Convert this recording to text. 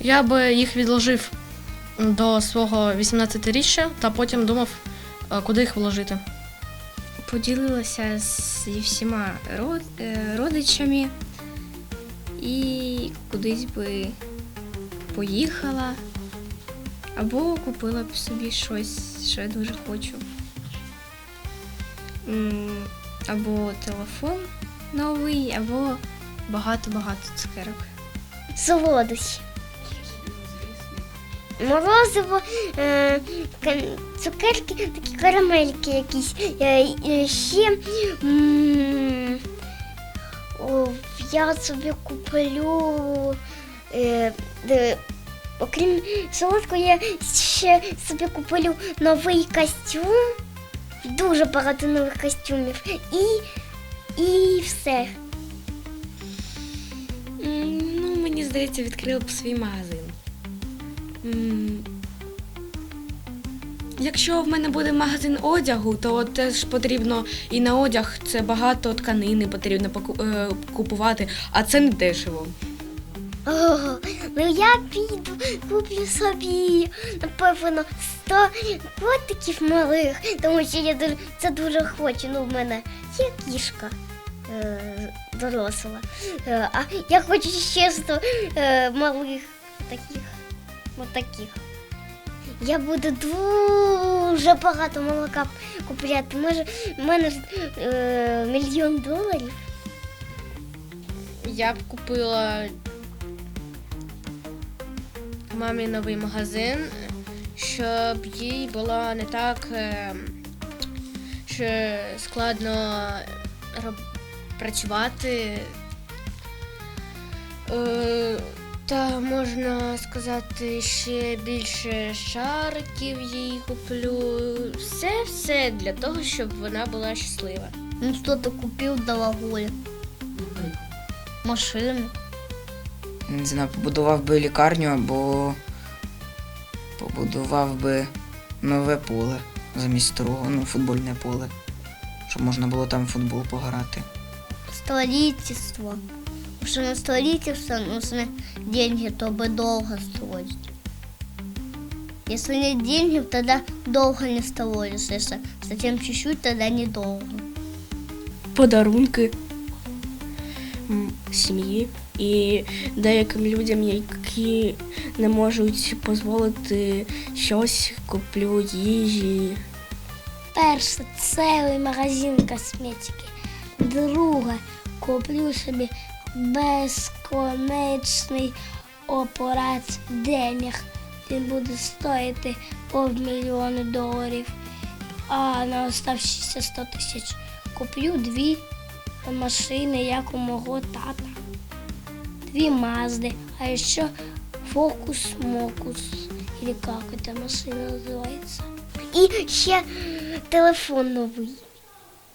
Я би їх відложив до свого 18-річчя та потім думав, е, куди їх вложити. Поділилася зі всіма е, родичами і кудись би поїхала або купила б собі щось, що я дуже хочу. Або телефон новий, або багато-багато цукерок. Солодощі. Морозиво, е, цукерки, такі карамельки якісь. Е, ще я собі куплю. Е, окрім солодкого, я ще собі куплю новий костюм. Дуже багато нових костюмів. І, і все. Ну, мені здається, відкрила б свій магазин. Якщо в мене буде магазин одягу, то теж потрібно і на одяг це багато тканини потрібно е, купувати, а це не дешево. О, ну я піду, куплю собі, напевно, 100 котиків малих, тому що я це дуже хочу. Ну, в мене є кішка е, доросла. Е, а я хочу ще 100 е, малих таких. Отаких. Я буду дуже багато молока купляти. Може, в мене ж, е, мільйон доларів. Я б купила мамі новий магазин, щоб їй було не так е, що складно працювати. Е, Та можна сказати, ще більше шариків їй куплю. Все, все для того, щоб вона була щаслива. Ну, что-то купил дорогое. Машину. Не знаю, побудував би лікарню або побудував би нове поле замість старого, ну, футбольне поле. Щоб можна було там в футбол пограти. Строительство. Потому что на строительство нужны деньги, то чтобы долго строить. Если нет денег, тогда долго не строишь. Если совсем чуть-чуть, тогда недолго. подарунки сім'ї і деяким людям, які не можуть дозволити щось, куплю їжі. Перше цілий магазин косметики. Друге, куплю собі безконечний апарат денег. Він буде стоїти півмільйона доларів. А на оставшіся 100 тисяч куплю дві машини, як у мого тата. Дві мазди, а ще фокус-мокус. Или як ця машина називається? І ще телефон новий.